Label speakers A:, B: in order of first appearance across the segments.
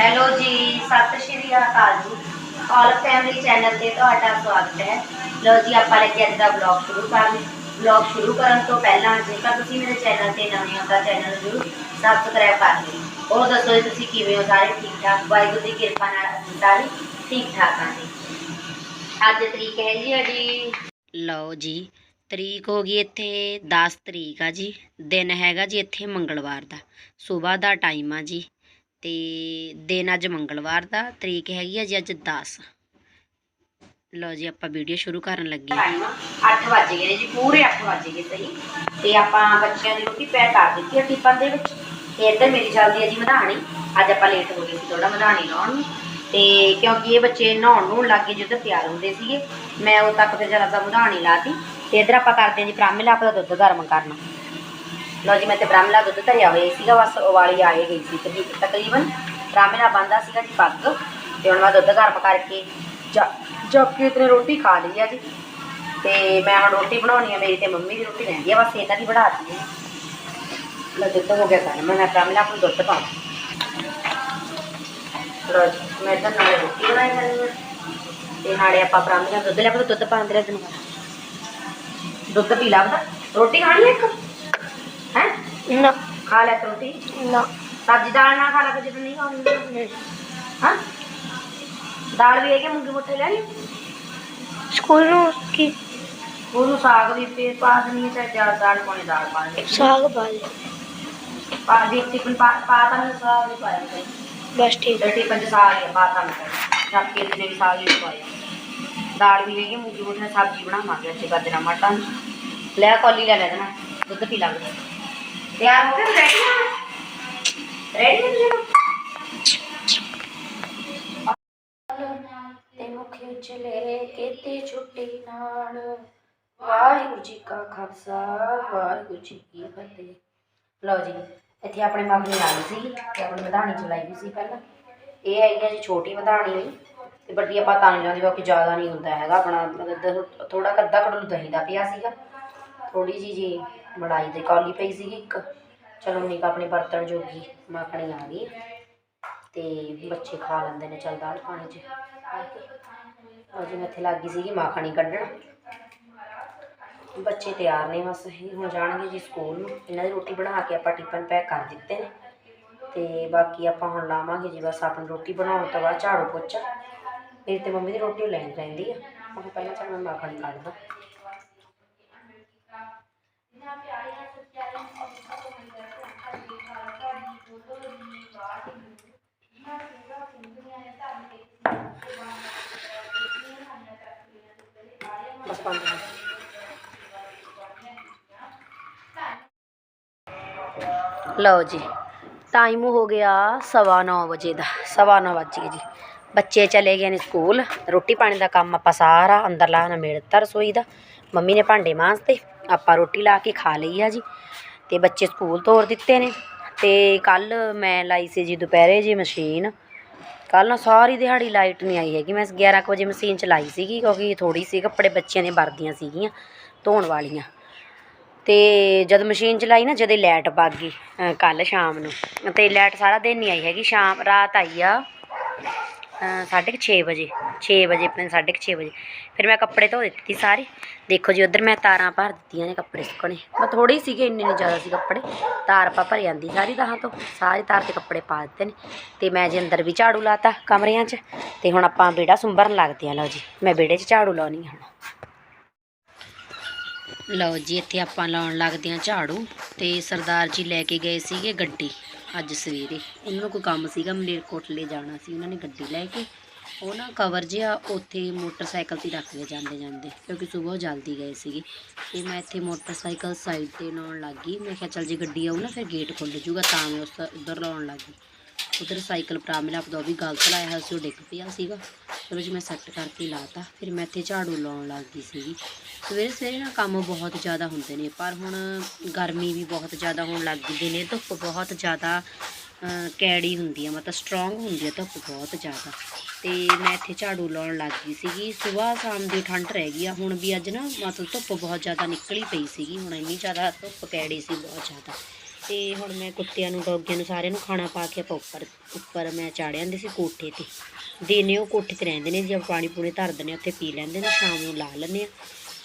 A: Hello ਜੀ, ਸਤਿ ਸ਼੍ਰੀ ਅਕਾਲ ਜੀ। ਆਲ ਫੈਮਿਲੀ ਚੈਨਲ ਤੇ ਤੁਹਾਡਾ ਸਵਾਗਤ ਹੈ। ਲੋ ਜੀ, ਆਪਾਂ ਲੈ ਕੇ ਅੱਜ ਦਾ ਵਲੌਗ ਸ਼ੁਰੂ ਕਰ ਵਲੌਗ ਸ਼ੁਰੂ ਕਰਨ ਤੋਂ ਪਹਿਲਾਂ ਜੇਕਰ ਤੁਸੀਂ ਮੇਰੇ ਚੈਨਲ ਤੇ ਨਵੇਂ ਹੋ ਤਾਂ ਚੈਨਲ ਨੂੰ ਸਬਸਕ੍ਰਾਈਬ ਕਰ ਲਿਓ ਉਹ ਦੱਸੋ ਜੀ, ਤੁਸੀਂ ਕਿਵੇਂ ਹੋ ਸਾਰੇ? ਠੀਕ ਠਾਕ? ਵਾਹਿਗੁਰੂ ਦੀ ਕਿਰਪਾ ਨਾਲ ਅਸੀਂ ਸਾਰੇ ਠੀਕ ਠਾਕ ਹਾਂ ਜੀ। ਅੱਜ ਤਰੀਕ ਹੈ ਜੀ ਅਜੀ ਲਓ ਜੀ, ਤਰੀਕ ਹੋ ਗਈ ਇੱਥੇ 10 ਤਰੀਕ ਆ ਜੀ। ਦਿਨ ਹੈਗਾ ਜੀ ਇੱਥੇ ਮੰਗਲਵਾਰ ਦਾ। ਸਵੇਰ ਦਾ ਟਾਈਮ ਆ ਜੀ। ਤੇ ਦਿਨ ਅੱਜ ਮੰਗਲਵਾਰ ਦਾ, ਤਰੀਕ ਹੈਗੀ ਆ ਜੀ ਅੱਜ 10 ਲਓ ਜੀ ਆਪਾਂ ਵੀਡੀਓ ਸ਼ੁਰੂ ਕਰਨ ਲੱਗੇ ਟਾਈਮ 8 ਵਜ ਗਏ ਨੇ ਜੀ, ਪੂਰੇ 8 ਵਜ ਗਏ ਸਹੀ। ਤੇ ਆਪਾਂ ਬੱਚਿਆਂ ਦੀ ਰੋਟੀ ਪੈਕ ਕਰ ਦਿੱਤੀ ਆ ਟਿਫਨ ਦੇ ਵਿੱਚ। ਤੇ ਇੱਧਰ ਮੇਰੀ ਚੱਲਦੀ ਹੈ ਜੀ ਮਧਾਣੀ। ਅੱਜ ਆਪਾਂ ਲੇਟ ਹੋ ਗਏ ਸੀ ਥੋੜਾ ਮਧਾਣੀ ਲਾਉਣ ਨੂੰ। ਤੇ ਕਿਉਂਕਿ ਇਹ ਬੱਚੇ ਨਹਾਉਣ ਨੂੰ ਲੱਗੇ ਜਦੋਂ ਤਿਆਰ ਹੁੰਦੇ ਸੀਗੇ। ਮੈਂ ਉਦੋਂ ਤੱਕ ਤੇ ਜਰਾ ਤਾਂ ਮਧਾਣੀ ਲਾਤੀ। ਤੇ ਇੱਧਰ ਆਪਾਂ ਕਰਦੇ ਹਾਂ ਜੀ ਬ੍ਰਾਹਮਣ ਆਪਾਂ ਦਾ ਦੁੱਧ ਗਰਮ ਕਰਨਾ। ਲਓ ਜੀ, ਮੈਂ ਤੇ ਬ੍ਰਾਹਮਣਾ ਦੁੱਧ ਧਰਿਆ ਹੋਇਆ ਸੀਗਾ, ਬਸ ਉਵਾਲੀ ਆਏ ਗਈ ਸੀ ਤੇ ਤਕਰੀਬਨ ਬ੍ਰਾਹਮਣਾ ਬੰਦਾ ਸੀਗਾ ਜੀ ਪੱਗ ਤੇ ਹੁਣ ਮੈਂ ਦੁੱਧ ਗਰਮ ਕਰਕੇ ਜੱਗ ਕੇ ਇਤਨੇ ਰੋਟੀ ਖਾ ਲਈ ਆ ਜੀ। ਤੇ ਮੈਂ ਹੁਣ ਰੋਟੀ ਬਣਾਉਣੀ ਆ, ਮੇਰੀ ਤੇ ਮੰਮੀ ਦੀ ਰੋਟੀ ਰਹਿੰਦੀ ਆ, ਬਸ ਇਹਨਾਂ ਦੀ ਬਣਾਤੀ ਹੈ ਲਓ, ਦੁੱਧ ਹੋ ਗਿਆ ਗਰਮ, ਮੈਂ ਬ੍ਰਾਹਮਣਾ ਨੂੰ ਦੁੱਧ ਪਾ ਲਓ ਜੀ, ਮੈਂ ਤਾਂ ਨਾਲੇ ਰੋਟੀ ਬਣਾਈ ਜਾਂਦੀ ਆ। ਤੇ ਨਾਲੇ ਆਪਾਂ ਬ੍ਰਾਹਮਣਾ ਦੁੱਧ ਲੈ ਕੇ ਦੁੱਧ ਪਾਉਂਦੇ ਰਹਿ ਤੈਨੂੰ ਦੁੱਧ ਪੀ ਲਾ ਬਤਾ ਰੋਟੀ ਖਾਣੀ ਹੈ ਇੱਕ? ਹੈ
B: ਨਾ
A: ਖਾ ਲੈ ਤੂੰ ਰੋਟੀ
B: ਨਾ
A: ਸਬਜ਼ੀ ਦਾਲ ਨਾ ਖਾ ਲੈ ਫਿਰ ਜਦੋਂ ਨਹੀਂ ਖਾਣੀ ਹਾਂ ਦਾਲ ਵੀ ਹੈ ਕਿ ਮੂੰਗੀ ਮੁੱਠੇ ਲੈਣੀ
B: ਸਕੂਲ ਨੂੰ ਕੀ
A: ਉਹਨੂੰ ਸਾਗ ਵੀ ਪੇ ਪਾ ਦੇਣੀ ਹੈ ਚਾਹੇ ਚਾਰ ਦਾਲ ਪਾਣੀ ਦਾਲ ਪਾ ਦੇ
B: ਸਾਗ ਬਾਲ
A: ਪਾ ਦੇ ਟਿਫਨ ਪਾ ਪਾ ਤਾਂ ਨਹੀਂ ਸਾਗ ਵੀ ਪਾਇਆ ਕੋਈ
B: ਬਸ ਠੀਕ
A: ਤੇ ਟਿਫਨ ਚ ਸਾਗ ਹੀ ਪਾ ਤਾਂ ਨਹੀਂ ਚਾਪੀ ਤੇ ਵੀ ਸਾਗ ਹੀ ਪਾਇਆ ਦਾਲ ਵੀ ਹੈਗੀ ਮੂੰਗੀ ਮੁੱਠੇ ਸਬਜ਼ੀ ਬਣਾਵਾਂਗੇ ਅੱਜ ਗਾਜਰਾਂ ਮਟਰ ਲੈ ਕੌਲੀ ਲੈ ਲੈ ਦੇਣਾ ਦੁੱਧ ਪੀ ਲਾਂਗੇ ਤਿਆਰ ਹੋ ਗਏ ਰੈਡੀ ਰੈਡੀ ਹੋ ਤੁਸੀਂ
B: ਤੇ ਮੁਖੀ ਚਲੇ ਕੀਤੀ ਛੁੱਟੀ ਨਾਲ। ਵਾਹਿਗੁਰੂ ਜੀ ਕਾ ਖਾਲਸਾ, ਵਾਹਿਗੁਰੂ ਜੀ ਕੀ ਫਤਿਹ।
A: ਲਓ ਜੀ, ਇੱਥੇ ਆਪਣੇ ਮੱਖਣੀ ਆਈ ਸੀ ਤੇ ਆਪਣੀ ਵਧਾਣੀ ਚਲਾਈ ਵੀ ਸੀ ਪਹਿਲਾਂ। ਇਹ ਹੈਗੀ ਆ ਜੀ ਛੋਟੀ ਮਧਾਣੀ ਤੇ ਵੱਡੀ ਆਪਾਂ ਤਾਂ ਨਹੀਂ ਲਾਉਂਦੇ ਕਿਉਂਕਿ ਜ਼ਿਆਦਾ ਨਹੀਂ ਹੁੰਦਾ ਹੈਗਾ, ਆਪਣਾ ਮਤਲਬ ਥੋੜਾ ਕੱਦਾ ਕੜੂ ਦਹੀਂ ਦਾ ਪਿਆ ਸੀਗਾ। ਥੋੜੀ ਜੀ ਜੀ ਮੜਾਈ ਦੀ ਕੌਲੀ ਪਈ ਸੀਗੀ ਇੱਕ। ਚਲੋ ਨਿਕ ਆਪਣੇ ਬਰਤਨ ਜੋਗੀ ਮੱਖਣੀ ਆ ਗਈ ਤੇ ਬੱਚੇ ਖਾ ਲੈਂਦੇ ਨੇ, ਚੱਲ ਦਾਲ ਪਾਣੀ 'ਚ। ਪਾ ਕੇ ਜੀ ਮੈਂ ਇੱਥੇ ਲੱਗ ਗਈ ਸੀਗੀ ਮੱਖਣੀ ਕੱਢਣ। ਬੱਚੇ ਤਿਆਰ ਨੇ ਬਸ, ਇਹ ਹੁਣ ਜਾਣਗੇ ਜੀ ਸਕੂਲ ਨੂੰ। ਇਹਨਾਂ ਦੀ ਰੋਟੀ ਬਣਾ ਕੇ ਆਪਾਂ ਟਿਫਨ ਪੈਕ ਕਰ ਦਿੱਤੇ ਨੇ। ਤੇ ਬਾਕੀ ਆਪਾਂ ਹੁਣ ਲਾਵਾਂਗੇ ਜੀ ਬਸ ਆਪਣੀ ਰੋਟੀ ਬਣਾਉਣ ਤੋਂ ਬਾਅਦ ਝਾੜੂ ਪੋਚਾ। ਮੇਰੀ ਤੇ ਮੰਮੀ ਦੀ ਰੋਟੀ ਉਹ ਲੈਣ ਰਹਿੰਦੀ ਆ। ਮੈਂ ਪਹਿਲਾਂ ਚੱਲ ਮੈਂ ਮਾਖਣੀ ਕੱਢਦਾ। ਬਸ ਪੰਜ ਲਓ ਜੀ ਟਾਈਮ ਹੋ ਗਿਆ ਸਵਾ ਨੌ ਵਜੇ ਦਾ, ਸਵਾ ਨੌ ਵੱਜ ਗਏ ਜੀ। ਬੱਚੇ ਚਲੇ ਗਏ ਨੇ ਸਕੂਲ, ਰੋਟੀ ਪਾਣੀ ਦਾ ਕੰਮ ਆਪਾਂ ਸਾਰਾ ਅੰਦਰਲਾ ਨਿਬੇੜਤਾ ਰਸੋਈ ਦਾ। ਮੰਮੀ ਨੇ ਭਾਂਡੇ ਮਾਂਜਤੇ, ਆਪਾਂ ਰੋਟੀ ਲਾ ਕੇ ਖਾ ਲਈ ਆ ਜੀ। ਤੇ ਬੱਚੇ ਸਕੂਲ ਤੋਰ ਦਿੱਤੇ ਨੇ। ਤੇ ਕੱਲ ਮੈਂ ਲਾਈ ਸੀ ਜੀ ਦੁਪਹਿਰੇ ਜੀ ਮਸ਼ੀਨ। ਕੱਲ ਨਾ ਸਾਰੀ ਦਿਹਾੜੀ ਲਾਈਟ ਨਹੀਂ ਆਈ ਹੈਗੀ। ਮੈਂ 11 ਕੁ ਵਜੇ ਮਸ਼ੀਨ ਚਲਾਈ ਸੀਗੀ ਕਿਉਂਕਿ ਥੋੜੀ ਸੀ ਕੱਪੜੇ ਬੱਚਿਆਂ ਦੀਆਂ ਵਰਦੀਆਂ ਸੀਗੀਆਂ ਧੋਣ ਵਾਲੀਆਂ। ਤੇ ਜਦ ਮਸ਼ੀਨ ਚਲਾਈ ਨਾ ਜਦੇ ਲਾਈਟ ਭੱਗ ਗਈ ਕੱਲ ਸ਼ਾਮ ਨੂੰ। ਤੇ ਲਾਈਟ ਸਾਰਾ ਦਿਨ ਨਹੀਂ ਆਈ ਹੈਗੀ ਸ਼ਾਮ ਰਾਤ ਆਈ ਆ ਅ, ਸਾਢੇ ਕੁ ਛੇ ਵਜੇ। 6 ਵਜੇ ਆਪਣੇ ਸਾਢੇ ਕੁ ਛੇ ਵਜੇ। ਫਿਰ ਮੈਂ ਕੱਪੜੇ ਧੋ ਦਿੱਤੀ ਸਾਰੇ। ਦੇਖੋ ਜੀ, ਉਧਰ ਮੈਂ ਤਾਰਾਂ ਭਰ ਦਿੱਤੀਆਂ ਨੇ ਕੱਪੜੇ ਸੁੱਕਣੇ। ਮੈਂ ਥੋੜੀ ਸੀਗੇ, ਇੰਨੇ ਨਹੀਂ ਜ਼ਿਆਦਾ ਸੀ ਕੱਪੜੇ। ਤਾਰ ਪਾ ਭਰ ਜਾਂਦੀ ਸਾਰੀ ਤਾਹਾਂ ਤੋਂ। ਸਾਰੀ ਤਾਰ ਤੇ ਕੱਪੜੇ ਪਾ ਦਿੱਤੇ ਨੇ। ਤੇ ਮੈਂ ਜੀ ਅੰਦਰ ਵੀ ਝਾੜੂ ਲਾਤਾ ਕਮਰਿਆਂ 'ਚ। ਤੇ ਹੁਣ ਆਪਾਂ ਵਿਹੜਾ ਸੁੰਬਰਨ ਲੱਗਦੇ ਆ। ਲਓ ਜੀ, ਮੈਂ ਵਿਹੜੇ 'ਚ ਝਾੜੂ ਲਾਉਣੀ ਹੁਣ। ਲਓ ਜੀ, ਇੱਥੇ ਆਪਾਂ ਲਾਉਣ ਲੱਗਦੇ ਆ ਝਾੜੂ। ਤੇ ਸਰਦਾਰ ਜੀ ਲੈ ਕੇ ਗਏ ਸੀਗੇ ਗੱਡੀ। ਅੱਜ ਸਵੇਰੇ। ਉਹਨਾਂ ਨੂੰ ਕੋਈ ਕੰਮ ਸੀਗਾ, ਮਲੇਰਕੋਟਲੇ ਜਾਣਾ ਸੀ। ਉਹਨਾਂ ਨੇ ਗੱਡੀ ਲੈ ਕੇ ਉਹ ਨਾ ਕਵਰ ਜਿਹਾ ਉੱਥੇ ਮੋਟਰਸਾਈਕਲ ਤੇ ਰੱਖ ਕੇ ਜਾਂਦੇ ਜਾਂਦੇ, ਕਿਉਂਕਿ ਸਵੇਰ ਜਲਦੀ ਗਏ ਸੀਗੇ। ਤੇ ਮੈਂ ਇੱਥੇ ਮੋਟਰਸਾਈਕਲ ਸਾਈਡ ਤੇ ਲਾਉਣ ਲੱਗ ਗਈ। ਮੈਂ ਕਿਹਾ ਚੱਲ ਜੇ ਗੱਡੀ ਆਊ ਨਾ, ਫਿਰ ਗੇਟ ਖੁੱਲ ਜੂਗਾ ਤਾਂ ਮੈਂ ਉਸ ਉਧਰ ਲਾਉਣ ਲੱਗ ਗਈ। ਉਧਰ ਸਾਈਕਲ ਭਰਾ ਮੇਰਾ ਆਪਦਾ ਉਹ ਵੀ ਗਲਤ ਲਾਇਆ ਹੋਇਆ ਸੀ, ਉਹ ਡਿੱਗ ਪਿਆ ਸੀਗਾ। ਚਲੋ ਜੀ ਮੈਂ ਸੈੱਟ ਕਰਕੇ ਲਾਤਾ। ਫਿਰ ਮੈਂ ਇੱਥੇ ਝਾੜੂ ਲਾਉਣ ਲੱਗ ਗਈ ਸੀਗੀ। ਸਵੇਰੇ ਸਵੇਰੇ ਨਾ ਕੰਮ ਬਹੁਤ ਜ਼ਿਆਦਾ ਹੁੰਦੇ ਨੇ, ਪਰ ਹੁਣ ਗਰਮੀ ਵੀ ਬਹੁਤ ਜ਼ਿਆਦਾ ਹੋਣ ਲੱਗ ਗਈ ਦਿਨੇ ਧੁੱਪ ਬਹੁਤ ਜ਼ਿਆਦਾ ਕੈੜੀ ਹੁੰਦੀ ਆ ਮਤਲਬ ਸਟਰੋਂਗ ਹੁੰਦੀ ਆ ਧੁੱਪ ਬਹੁਤ ਜ਼ਿਆਦਾ। ਤੇ ਮੈਂ ਇੱਥੇ ਝਾੜੂ ਲਾਉਣ ਲੱਗ ਗਈ ਸੀਗੀ। ਸਵੇਰ ਸ਼ਾਮ ਦੀ ਠੰਡ ਰਹਿ ਗਈ ਆ। ਹੁਣ ਵੀ ਅੱਜ ਨਾ ਮਤਲਬ ਧੁੱਪ ਬਹੁਤ ਜ਼ਿਆਦਾ ਨਿਕਲੀ ਪਈ ਸੀਗੀ। ਹੁਣ ਇੰਨੀ ਜ਼ਿਆਦਾ ਧੁੱਪ ਕੈੜੀ ਸੀ ਬਹੁਤ ਜ਼ਿਆਦਾ। ਤੇ ਹੁਣ ਮੈਂ ਕੁੱਤਿਆਂ ਨੂੰ ਡੌਗਿਆਂ ਨੂੰ ਸਾਰਿਆਂ ਨੂੰ ਖਾਣਾ ਪਾ ਕੇ ਆਪਾਂ ਉੱਪਰ ਉੱਪਰ ਮੈਂ ਚਾੜਿਆ ਹੁੰਦੇ ਸੀ ਕੋਠੇ ਤੇ। ਦਿਨੇ ਉਹ ਕੋਠੇ ਤੇ ਰਹਿੰਦੇ ਨੇ। ਜੇ ਪਾਣੀ ਪੂਣੀ ਧਰ ਦਿੰਦੇ ਹਾਂ, ਉੱਥੇ ਪੀ ਲੈਂਦੇ ਨੇ। ਸ਼ਾਮ ਨੂੰ ਲਾ ਲੈਂਦੇ ਆ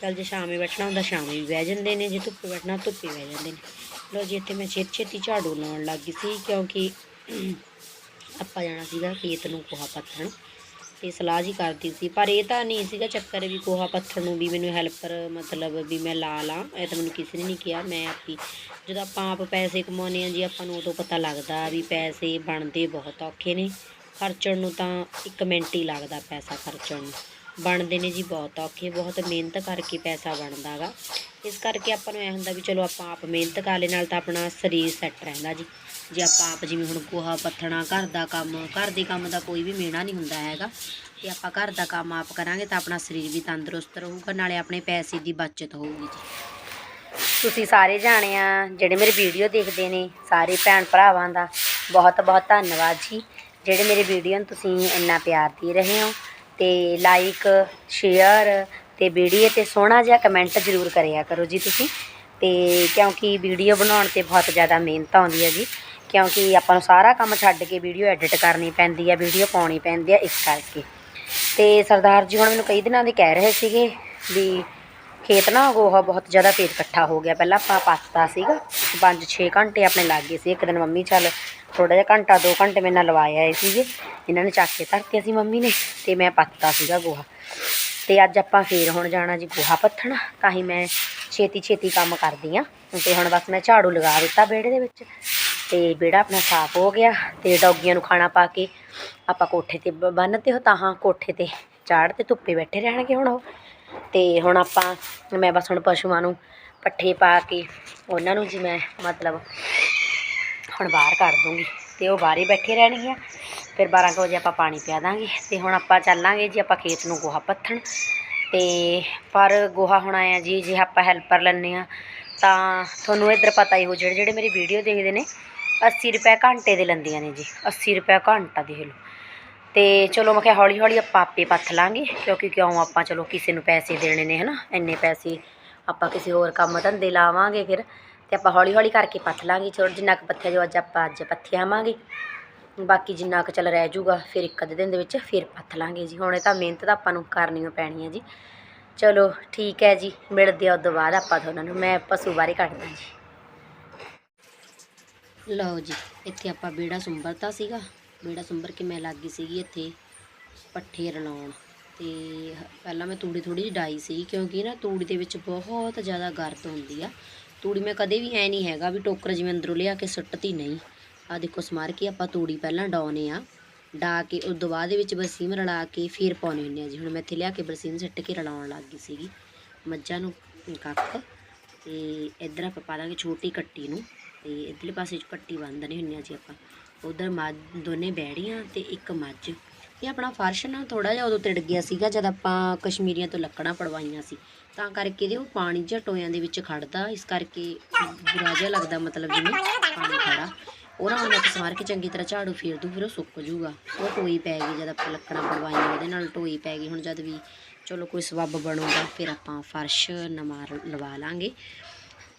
A: ਚੱਲ ਜੇ ਸ਼ਾਮੇ ਬੈਠਣਾ ਹੁੰਦਾ ਸ਼ਾਮੇ ਵੀ ਬਹਿ ਜਾਂਦੇ ਨੇ। ਜੇ ਧੁੱਪੇ ਬੈਠਣਾ ਧੁੱਪੇ ਬਹਿ ਜਾਂਦੇ ਨੇ। ਲੋ ਜੀ, ਇੱਥੇ ਮੈਂ ਛੇਤੀ ਛੇਤੀ ਝਾੜੂ ਲਾਉਣ ਲੱਗ ਗਈ ਸੀ ਕਿਉਂਕਿ ਆਪਾਂ ਜਾਣਾ ਸੀਗਾ ਖੇਤ ਨੂੰ ਕੋਹਾ ਪੱਥਣ ਤੇ ਸਲਾਹ ਜੀ ਕਰਦੀ ਸੀ, ਪਰ ਇਹ ਤਾਂ ਨਹੀਂ ਸੀਗਾ ਚੱਕਰ ਵੀ ਕੋਹਾ ਪੱਥਰ ਨੂੰ ਵੀ ਮੈਨੂੰ ਹੈਲਪਰ ਮਤਲਬ ਵੀ ਮੈਂ ਲਾ ਲਾਂ, ਇਹ ਤਾਂ ਮੈਨੂੰ ਕਿਸੇ ਨੇ ਨਹੀਂ ਕਿਹਾ, ਮੈਂ ਆਪੀ ਜਦੋਂ ਆਪਾਂ ਆਪ ਪੈਸੇ ਕਮਾਉਂਦੇ ਆ ਜੀ, ਆਪਾਂ ਨੂੰ ਉਦੋਂ ਪਤਾ ਲੱਗਦਾ ਵੀ ਪੈਸੇ ਬਣਦੇ ਬਹੁਤ ਔਖੇ ਨੇ, ਖਰਚਣ ਨੂੰ ਤਾਂ ਇੱਕ ਮਿੰਟ ਹੀ ਲੱਗਦਾ ਪੈਸਾ ਖਰਚਣ ਨੂੰ। ਬਣਦੇ ਨੇ ਜੀ ਬਹੁਤ ਔਖੇ, ਬਹੁਤ ਮਿਹਨਤ ਕਰਕੇ ਪੈਸਾ ਬਣਦਾ ਗਾ ਇਸ ਕਰਕੇ ਆਪਾਂ ਨੂੰ ਐ ਹੁੰਦਾ ਵੀ ਚਲੋ ਆਪਾਂ ਆਪ ਮਿਹਨਤ ਕਰ ਲੈ ਨਾਲ ਤਾਂ ਆਪਣਾ ਸਰੀਰ ਸੈੱਟ ਰਹਿੰਦਾ ਜੀ। ਜੇ ਆਪਾਂ ਆਪ ਜਿਵੇਂ ਹੁਣ ਗੋਹਾ ਪੱਥਣਾ, ਘਰ ਦਾ ਕੰਮ, ਘਰ ਦੇ ਕੰਮ ਦਾ ਕੋਈ ਵੀ ਮੇਣਾ ਨਹੀਂ ਹੁੰਦਾ ਹੈਗਾ। ਤੇ ਆਪਾਂ ਘਰ ਦਾ ਕੰਮ ਆਪ ਕਰਾਂਗੇ ਤਾਂ ਆਪਣਾ ਸਰੀਰ ਵੀ ਤੰਦਰੁਸਤ ਰਹੂਗਾ, ਨਾਲੇ ਆਪਣੇ ਪੈਸੇ ਦੀ ਬਚਤ ਹੋਊਗੀ ਜੀ। ਤੁਸੀਂ ਸਾਰੇ ਜਾਣੇ ਆ ਜਿਹੜੇ ਮੇਰੀ ਵੀਡੀਓ ਦੇਖਦੇ ਨੇ, ਸਾਰੇ ਭੈਣ ਭਰਾਵਾਂ ਦਾ ਬਹੁਤ ਬਹੁਤ ਧੰਨਵਾਦ ਜੀ। ਜਿਹੜੇ ਮੇਰੇ ਵੀਡੀਓ ਨੂੰ ਤੁਸੀਂ ਇੰਨਾ ਪਿਆਰ ਦੇ ਰਹੇ ਹੋ ਅਤੇ ਲਾਈਕ ਸ਼ੇਅਰ ਅਤੇ ਵੀਡੀਓ ਤੇ ਸੋਹਣਾ ਜਿਹਾ ਕਮੈਂਟ ਜ਼ਰੂਰ ਕਰਿਆ ਕਰੋ ਜੀ ਤੁਸੀਂ। ਅਤੇ ਕਿਉਂਕਿ ਵੀਡੀਓ ਬਣਾਉਣ ਤੇ ਬਹੁਤ ਜ਼ਿਆਦਾ ਮਿਹਨਤ ਆਉਂਦੀ ਹੈ ਜੀ। ਕਿਉਂਕਿ ਆਪਾਂ ਨੂੰ ਸਾਰਾ ਕੰਮ ਛੱਡ ਕੇ ਵੀਡੀਓ ਐਡਿਟ ਕਰਨੀ ਪੈਂਦੀ ਆ ਵੀਡੀਓ ਪਾਉਣੀ ਪੈਂਦੀ ਆ ਇਸ ਕਰਕੇ। ਅਤੇ ਸਰਦਾਰ ਜੀ ਹੁਣ ਮੈਨੂੰ ਕਈ ਦਿਨਾਂ ਦੇ ਕਹਿ ਰਹੇ ਸੀਗੇ ਵੀ ਖੇਤ ਨਾ ਗੋਹਾ ਬਹੁਤ ਜ਼ਿਆਦਾ ਤੇਜ਼ ਇਕੱਠਾ ਹੋ ਗਿਆ। ਪਹਿਲਾਂ ਆਪਾਂ ਪੱਤਦਾ ਸੀਗਾ 5-6 ਘੰਟੇ ਆਪਣੇ ਲੱਗ ਗਏ ਸੀ। ਇੱਕ ਦਿਨ ਮੰਮੀ ਚੱਲ ਥੋੜਾ ਜਿਹਾ ਘੰਟਾ 2 ਘੰਟੇ ਮੇਰੇ ਨਾਲ ਲਵਾਏ ਆਏ ਸੀਗੇ। ਇਹਨਾਂ ਨੇ ਚੱਕ ਕੇ ਧਰਤੇ ਸੀ ਮੰਮੀ ਨੇ ਤੇ ਮੈਂ ਪੱਤਦਾ ਸੀਗਾ ਗੋਹਾ। ਤੇ ਅੱਜ ਆਪਾਂ ਫੇਰ ਹੁਣ ਜਾਣਾ ਜੀ ਗੋਹਾ ਪੱਥਣਾ, ਤਾਂ ਹੀ ਮੈਂ ਛੇਤੀ ਛੇਤੀ ਕੰਮ ਕਰਦੀ ਆ। ਤੇ ਹੁਣ ਬਸ ਮੈਂ ਝਾੜੂ ਲਗਾ ਦਿੱਤਾ ਵਿਹੜੇ ਦੇ ਵਿੱਚ। ਤੇ ਵਿਹੜਾ ਆਪਣਾ ਸਾਫ਼ ਹੋ ਗਿਆ ਤੇ ਡੌਗੀਆਂ ਨੂੰ ਖਾਣਾ ਪਾ ਕੇ ਆਪਾਂ ਕੋਠੇ ਤੇ ਬ- ਬੰਨ੍ਹ ਹੋ ਤਾਂ ਹਾਂ ਕੋਠੇ ਤੇ ਚਾੜ ਤੇ ਧੁੱਪੇ ਬੈਠੇ ਰਹਿਣਗੇ ਹੁਣ ਉਹ। ਤੇ ਹੁਣ ਆਪਾਂ, ਮੈਂ ਬਸ ਹੁਣ ਪਸ਼ੂਆਂ ਨੂੰ ਪੱਠੇ ਪਾ ਕੇ ਉਹਨਾਂ ਨੂੰ ਜੀ ਮੈਂ ਮਤਲਬ ਹੁਣ ਬਾਹਰ ਕੱਢ ਦੂੰਗੀ ਤੇ ਉਹ ਬਾਹਰ ਹੀ ਬੈਠੇ ਰਹਿਣਗੀਆਂ ਫਿਰ 12 ਕੁ ਵਜੇ ਆਪਾਂ ਪਾਣੀ ਪਿਆ ਦਾਂਗੇ ਤੇ ਹੁਣ ਆਪਾਂ ਚੱਲਾਂਗੇ ਜੀ ਆਪਾਂ ਖੇਤ ਨੂੰ ਗੋਹਾ ਪੱਥਣ। ਤੇ ਪਰ ਗੋਹਾ ਹੁਣ ਆਇਆ ਜੀ, ਜੇ ਆਪਾਂ ਹੈਲਪਰ ਲੈਂਦੇ ਆ ਤਾਂ ਤੁਹਾਨੂੰ ਇੱਧਰ ਪਤਾ ਹੀ ਹੋ ਜਿਹੜੇ ਜਿਹੜੇ ਮੇਰੀ ਵੀਡੀਓ ਦੇਖਦੇ ਨੇ 80 ਰੁਪਏ ਘੰਟੇ ਦੇ ਲੈਂਦੀਆਂ ਨੇ ਜੀ 80 ਰੁਪਏ ਘੰਟਾ ਦੇਖ ਲਓ। ਤੇ ਚਲੋ ਮੈਂ ਕਿਹਾ ਹੌਲੀ ਹੌਲੀ ਆਪਾਂ ਆਪੇ ਪੱਥ ਲਾਂਗੇ, ਕਿਉਂਕਿ ਕਿਉਂ ਆਪਾਂ ਚਲੋ ਕਿਸੇ ਨੂੰ ਪੈਸੇ ਦੇਣੇ ਨੇ ਹਨਾ, ਇੰਨੇ ਪੈਸੇ ਆਪਾਂ ਕਿਸੇ ਹੋਰ ਕੰਮ ਧੰਦੇ ਲਾਵਾਂਗੇ ਫਿਰ। ਤੇ ਆਪਾਂ ਹੌਲੀ ਹੌਲੀ ਕਰਕੇ ਪੱਥ ਲਾਂਗੇ ਚਲੋ ਜਿੰਨਾ ਕੁ ਪੱਥਿਆ ਜੋ ਅੱਜ ਆਪਾਂ ਅੱਜ ਪੱਥਿਆ ਆਵਾਂਗੇ। ਬਾਕੀ ਜਿੰਨਾ ਕੁ ਚੱਲ ਰਹਿ ਜਾਊਗਾ, ਫਿਰ ਇੱਕ ਅੱਧੇ ਦਿਨ ਦੇ ਵਿੱਚ ਫਿਰ ਪੱਥ ਲਾਂਗੇ ਜੀ। ਹੁਣ ਇਹ ਤਾਂ ਮਿਹਨਤ ਤਾਂ ਆਪਾਂ ਨੂੰ ਕਰਨੀ ਪੈਣੀ ਹੈ ਜੀ। ਚਲੋ ਠੀਕ ਹੈ ਜੀ, ਮਿਲਦੇ ਆ ਉਦੋਂ ਬਾਅਦ ਆਪਾਂ ਤੁਹਾਨੂੰ ਨੂੰ। ਮੈਂ ਪਸ਼ੂ ਬਾਰੇ ਕੱਢਦਾ ਜੀ। ਲਓ ਜੀ, ਇੱਥੇ ਆਪਾਂ ਬੇੜਾ ਸੁੰਬਰਤਾ ਸੀਗਾ। ਬੇੜਾ ਸੁੰਬਰ ਕੇ ਮੈਂ ਲੱਗ ਗਈ ਸੀਗੀ ਇੱਥੇ? ਪੱਠੇ ਰਲਾਉਣ ਤੇ ਪਹਿਲਾਂ ਮੈਂ ਤੂੜੀ ਥੋੜੀ ਜਿਹੀ ਡਾਈ ਸੀ ਕਿਉਂਕਿ ਨਾ ਤੂੜੀ ਦੇ ਵਿੱਚ ਬਹੁਤ ਜ਼ਿਆਦਾ ਗਰਤ ਹੁੰਦੀ ਆ। ਤੂੜੀ ਮੈਂ ਕਦੇ ਵੀ ਐ ਨਹੀਂ ਹੈਗਾ ਵੀ ਟੋਕਰ ਜਿਵੇਂ ਅੰਦਰੋਂ ਲਿਆ ਕੇ ਸੁੱਟਤੀ ਨਹੀਂ। ਆ ਦੇਖੋ ਸਮਾਰ ਕੇ ਆਪਾਂ ਤੂੜੀ ਪਹਿਲਾਂ ਡਾਉਨੇ ਆ। ਡਾ ਕੇ ਉਸ ਤੋਂ ਬਾਅਦ ਦੇ ਵਿੱਚ ਬਰਸੀਮ ਰਲਾ ਕੇ ਫਿਰ ਪਾਉਣੇ ਹੁੰਦੇ ਆ ਜੀ। ਹੁਣ ਮੈਂ ਇੱਥੇ ਲਿਆ ਕੇ ਬਰਸੀਮ ਸਿੱਟ ਕੇ ਰਲਾਉਣ ਲੱਗ ਗਈ ਸੀਗੀ। ਮੱਝਾਂ ਨੂੰ ਕੱਖ। ਤੇ ਇੱਧਰ ਆਪਾਂ ਪਾ ਦਾਂਗੇ ਛੋਟੀ ਕੱਟੀ ਨੂੰ। ਤੇ ਇੱਧਰਲੇ ਪਾਸੇ ਕੱਟੀ ਬੰਨ੍ਹਦੇ ਹੁੰਦੇ ਆ ਜੀ ਆਪਾਂ। ਉਧਰ ਮੱਝ ਦੋਨੇ ਬੈੜੀਆਂ ਤੇ ਇੱਕ ਮੱਝ। ਇਹ ਆਪਣਾ ਫਰਸ਼ ਨਾ ਥੋੜਾ ਜਿਹਾ ਉਦੋਂ ਤਿੜ ਗਿਆ ਸੀਗਾ ਜਦ ਆਪਾਂ ਕਸ਼ਮੀਰੀਆਂ ਤੋਂ ਲੱਕੜਾਂ ਪੜਵਾਈਆਂ ਸੀ। ਤਾਂ ਕਰਕੇ ਇਹਦੇ ਉਹ ਪਾਣੀ ਜਾਂ ਟੋਇਆਂ ਦੇ ਵਿੱਚ ਖੜਦਾ, ਇਸ ਕਰਕੇ ਬੁਰਾ ਜਿਹਾ ਲੱਗਦਾ ਮਤਲਬ ਜਿਵੇਂ ਪਾਣੀ ਖੜਾ। ਉਹਨਾਂ ਨੂੰ ਮੈਂ ਸਮਾਰ ਕੇ ਚੰਗੀ ਤਰ੍ਹਾਂ ਝਾੜੂ ਫੇਰ ਦੂੰ ਫਿਰ ਉਹ ਸੁੱਕ ਜੂਗਾ। ਉਹ ਟੋਈ ਪੈ ਗਈ ਜਦ ਆਪਾਂ ਲੱਕੜਾਂ ਪੜਵਾਈਆਂ, ਉਹਦੇ ਨਾਲ ਟੋਈ ਪੈ ਗਈ। ਹੁਣ ਜਦ ਵੀ ਚਲੋ ਕੋਈ ਸਬੱਬ ਬਣੂਗਾ, ਫਿਰ ਆਪਾਂ ਫਰਸ਼ ਨਵਾਂ ਲਵਾ ਲਾਂਗੇ।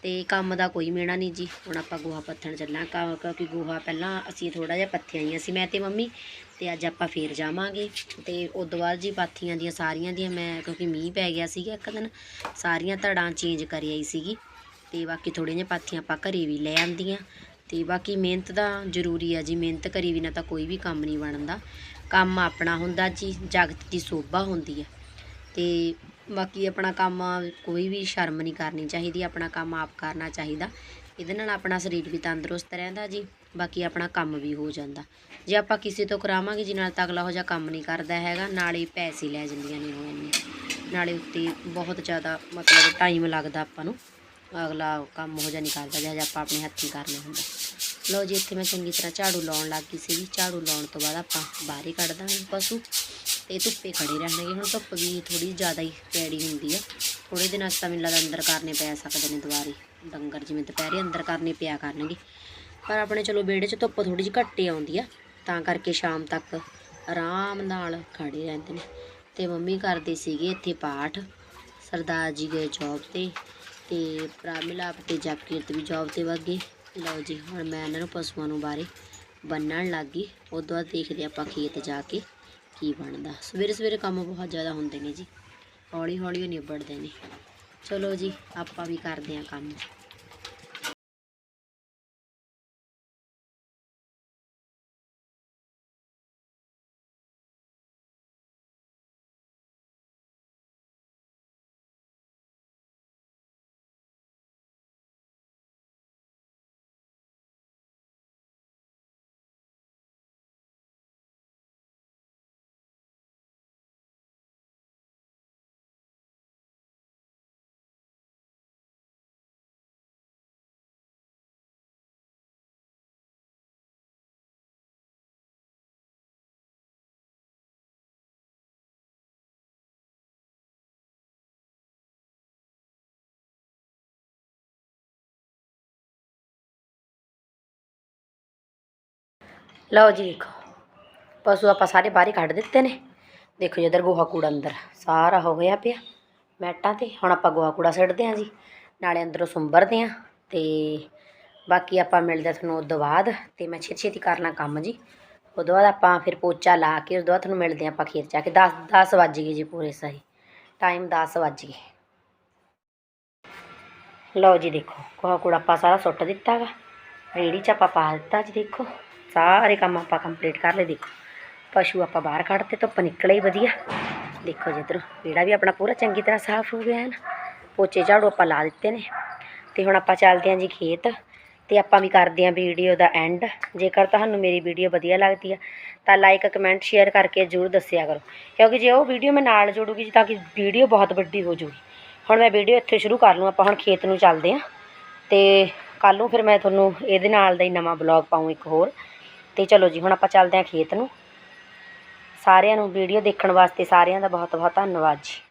A: ਤੇ ਕੰਮ ਦਾ ਕੋਈ ਮੇਣਾ ਨਹੀਂ ਜੀ। ਹੁਣ ਆਪਾਂ ਗੋਹਾ ਪੱਥਣ ਚੱਲਾਂ, ਕਾ- ਕਿਉਂਕਿ ਗੋਹਾ ਪਹਿਲਾਂ ਅਸੀਂ ਥੋੜਾ ਜਿਹਾ ਪੱਥਿਆ ਆਈਆਂ ਸੀ ਮੈਂ ਤੇ ਮੰਮੀ, ਤੇ ਅੱਜ ਆਪਾਂ ਫੇਰ ਜਾਵਾਂਗੇ। ਤੇ ਉਸ ਤੋਂ ਬਾਅਦ ਜੀ ਪਾਥੀਆਂ ਦੀਆਂ, ਸਾਰੀਆਂ ਦੀਆਂ ਮੈਂ, ਕਿਉਂਕਿ ਮੀਂਹ ਪੈ ਗਿਆ ਸੀਗਾ ਇੱਕ ਦਿਨ, ਸਾਰੀਆਂ ਧੜਾਂ ਚੇਂਜ ਕਰ ਆਈ ਸੀਗੀ। ਤੇ ਬਾਕੀ ਥੋੜ੍ਹੀਆਂ ਜਿਹੀਆਂ ਪਾਥੀਆਂ ਆਪਾਂ ਘਰੇ ਵੀ ਲੈ ਆਂਦੀਆਂ। ਤੇ ਬਾਕੀ ਮਿਹਨਤ ਦਾ ਜ਼ਰੂਰੀ ਆ ਜੀ, ਮਿਹਨਤ ਕਰੀ ਵੀ ਨਾ ਤਾਂ ਕੋਈ ਵੀ ਕੰਮ ਨਹੀਂ ਬਣਦਾ। ਕੰਮ ਆਪਣਾ ਹੁੰਦਾ ਜੀ, ਜਗਤ ਦੀ ਸੋਭਾ ਹੁੰਦੀ ਆ। ਤੇ ਬਾਕੀ ਆਪਣਾ ਕੰਮ ਕੋਈ ਵੀ ਸ਼ਰਮ ਨਹੀਂ ਕਰਨੀ ਚਾਹੀਦੀ, ਆਪਣਾ ਕੰਮ ਆਪ ਕਰਨਾ ਚਾਹੀਦਾ। ਇਹਦੇ ਨਾਲ ਆਪਣਾ ਸਰੀਰ ਵੀ ਤੰਦਰੁਸਤ ਰਹਿੰਦਾ ਜੀ, ਬਾਕੀ ਆਪਣਾ ਕੰਮ ਵੀ ਹੋ ਜਾਂਦਾ। ਜੇ ਆਪਾਂ ਕਿਸੇ ਤੋਂ ਕਰਾਵਾਂਗੇ ਜੀ, ਨਾਲ ਤਾਂ ਅਗਲਾ ਹੋ ਜਾ ਕੰਮ ਨਹੀਂ ਕਰਦਾ ਹੈਗਾ, ਨਾਲੇ ਪੈਸੇ ਲੈ ਜਾਂਦੀਆਂ ਨੇ ਉਹ ਇੰਨੇ। ਨਾਲੇ ਉੱਤੇ ਬਹੁਤ ਜ਼ਿਆਦਾ ਮਤਲਬ ਟਾਈਮ ਲੱਗਦਾ ਆਪਾਂ ਨੂੰ, ਅਗਲਾ ਕੰਮ ਹੋ ਜਾ ਨਹੀਂ ਕਰਦਾ ਜਿਹਾ ਜਿਹਾ ਆਪਾਂ ਆਪਣੇ ਹੱਥੀਂ ਕਰਨਾ ਹੁੰਦਾ। ਲਓ ਜੀ, ਇੱਥੇ ਮੈਂ ਚੰਗੀ ਤਰ੍ਹਾਂ ਝਾੜੂ ਲਾਉਣ ਲੱਗ ਗਈ ਸੀ ਝਾੜੂ ਲਾਉਣ ਤੋਂ ਬਾਅਦ ਆਪਾਂ ਬਾਹਰ ਹੀ ਕੱਢ ਦਾਂਗੇ ਪਸ਼ੂ। ਤੇ ਧੁੱਪੇ ਖੜੇ ਰਹਿਣਗੇ ਹੁਣ ਧੁੱਪ ਵੀ ਥੋੜੀ ਜ਼ਿਆਦਾ ਹੀ ਪੈੜੀ ਹੁੰਦੀ ਆ। ਥੋੜੇ ਦਿਨਾਂ 'ਚ ਤਾਂ ਮੈਨੂੰ ਲੱਗਦਾ ਅੰਦਰ ਕਰਨੇ ਪੈ ਸਕਦੇ ਨੇ ਦੁਬਾਰੇ। ਡੰਗਰ ਜਿਵੇਂ ਦੁਪਹਿਰੇ ਅੰਦਰ ਕਰਨੇ ਪਿਆ ਕਰਨਗੇ। ਪਰ ਆਪਣੇ ਚਲੋ ਵਿਹੜੇ 'ਚ ਧੁੱਪ ਥੋੜੀ ਜਿਹੀ ਘੱਟੇ ਆਉਂਦੀ ਆ। ਤਾਂ ਕਰਕੇ ਸ਼ਾਮ ਤੱਕ ਆਰਾਮ ਨਾਲ ਖੜੇ ਰਹਿੰਦੇ ਨੇ। ਤੇ ਮੰਮੀ ਕਰਦੇ ਸੀਗੇ ਇੱਥੇ ਪਾਠ। ਸਰਦਾਰ ਜੀ ਗਏ ਜੌਬ ਤੇ ਤੇ ਭਰਾ ਮਿਲਾਪ ਤੇ ਜਪਕੀਰਤ ਵੀ ਜੌਬ ਤੇ ਵਗ ਗਏ। ਲਓ ਜੀ, ਹੁਣ ਮੈਂ ਇਹਨਾਂ ਨੂੰ ਪਸ਼ੂਆਂ ਨੂੰ ਬਾਰੇ ਬੰਨਣ ਲੱਗ ਗਈ। ਉਦੋਂ ਬਾਅਦ ਦੇਖਦੇ ਆਪਾਂ ਖੇਤ ਜਾ ਕੇ ਕੀ ਬਣਦਾ? ਸਵੇਰੇ ਸਵੇਰੇ ਕੰਮ ਬਹੁਤ ਜ਼ਿਆਦਾ ਹੁੰਦੇ ਨੇ ਜੀ। ਹੌਲੀ ਹੌਲੀ ਉਹ ਨਿਬੜਦੇ ਨੇ। ਚਲੋ ਜੀ, ਆਪਾਂ ਵੀ ਕਰਦੇ ਹਾਂ ਕੰਮ। ਲਓ ਜੀ ਦੇਖੋ, ਪਸ਼ੂ ਆਪਾਂ ਸਾਰੇ ਬਾਹਰ ਹੀ ਕੱਢ ਦਿੱਤੇ ਨੇ। ਦੇਖੋ ਜੀ ਇੱਧਰ ਗੋਹਾ ਕੂੜਾ ਅੰਦਰ, ਸਾਰਾ ਹੋ ਗਿਆ ਪਿਆ ਮੈਟਾਂ ਤੇ। ਹੁਣ ਆਪਾਂ ਗੋਹਾ ਕੂੜਾ ਸਿੱਟਦੇ ਹਾਂ ਜੀ, ਨਾਲੇ ਅੰਦਰੋਂ ਸੁੰਬਰਦੇ ਹਾਂ ਤੇ ਬਾਕੀ ਆਪਾਂ ਮਿਲਦੇ ਹਾਂ ਤੁਹਾਨੂੰ ਉਦੋਂ ਬਾਅਦ ਤੇ ਮੈਂ ਛੇਤੀ ਛੇਤੀ ਕਰਨਾ ਕੰਮ ਜੀ। ਉਦੋਂ ਬਾਅਦ ਆਪਾਂ ਫਿਰ ਪੋਚਾ ਲਾ ਕੇ ਉਦੋਂ ਬਾਅਦ ਤੁਹਾਨੂੰ ਮਿਲਦੇ ਹਾਂ ਆਪਾਂ ਖੇਤ ਜਾ ਕੇ। 10 10 ਵੱਜ ਗਏ ਜੀ ਪੂਰੇ ਸਹੀ ਟਾਈਮ 10 ਵੱਜ ਗਏ। ਲਓ ਜੀ ਦੇਖੋ, ਗੋਹਾ ਕੂੜਾ ਆਪਾਂ ਸਾਰਾ ਸੁੱਟ ਦਿੱਤਾ ਵਾ ਰੇੜੀ 'ਚ ਆਪਾਂ ਪਾ ਦਿੱਤਾ ਜੀ ਦੇਖੋ। ਸਾਰੇ ਕੰਮ ਆਪਾਂ ਕੰਪਲੀਟ ਕਰ ਲਏ, ਦੇਖੋ। ਪਸ਼ੂ ਆਪਾਂ ਬਾਹਰ ਕੱਢਤੇ, ਧੁੱਪ ਨਿਕਲੇ ਹੀ ਵਧੀਆ। ਦੇਖੋ ਜੀ ਇੱਧਰੋਂ, ਵਿਹੜਾ ਵੀ ਆਪਣਾ ਪੂਰਾ ਚੰਗੀ ਤਰ੍ਹਾਂ ਸਾਫ਼ ਹੋ ਗਿਆ ਹੈ ਨਾ। ਪੋਚੇ ਝਾੜੂ ਆਪਾਂ ਲਾ ਦਿੱਤੇ ਨੇ। ਤੇ ਹੁਣ ਆਪਾਂ ਚੱਲਦੇ ਹਾਂ ਜੀ ਖੇਤ। ਤੇ ਆਪਾਂ ਵੀ ਕਰਦੇ ਹਾਂ ਵੀਡੀਓ ਦਾ ਐਂਡ ਜੇਕਰ ਤੁਹਾਨੂੰ ਮੇਰੀ ਵੀਡੀਓ ਵਧੀਆ ਲੱਗਦੀ ਆ, ਤਾਂ ਲਾਈਕ ਕਮੈਂਟ ਸ਼ੇਅਰ ਕਰਕੇ ਜ਼ਰੂਰ ਦੱਸਿਆ ਕਰੋ। ਕਿਉਂਕਿ ਜੇ ਉਹ ਵੀਡੀਓ ਮੈਂ ਨਾਲ ਜੋੜੂਗੀ ਜੀ ਤਾਂ ਕਿ ਵੀਡੀਓ ਬਹੁਤ ਵੱਡੀ ਹੋ ਜੂਗੀ। ਹੁਣ ਮੈਂ ਵੀਡੀਓ ਇੱਥੇ ਸ਼ੁਰੂ ਕਰ ਲੂੰ ਆਪਾਂ ਹੁਣ ਖੇਤ ਨੂੰ ਚੱਲਦੇ ਹਾਂ। ਤੇ ਕੱਲ੍ਹ ਨੂੰ ਫਿਰ ਮੈਂ ਤੁਹਾਨੂੰ ਇਹਦੇ ਨਾਲ ਦਾ ਹੀ ਨਵਾਂ ਬਲੌਗ ਪਾਉਂ ਇੱਕ ਹੋਰ। ਤੇ ਚਲੋ ਜੀ, ਹੁਣ ਆਪਾਂ ਚੱਲਦੇ ਹਾਂ ਖੇਤ ਨੂੰ। ਸਾਰਿਆਂ ਨੂੰ ਵੀਡੀਓ ਦੇਖਣ ਵਾਸਤੇ ਸਾਰਿਆਂ ਦਾ ਬਹੁਤ ਬਹੁਤ ਧੰਨਵਾਦ ਜੀ।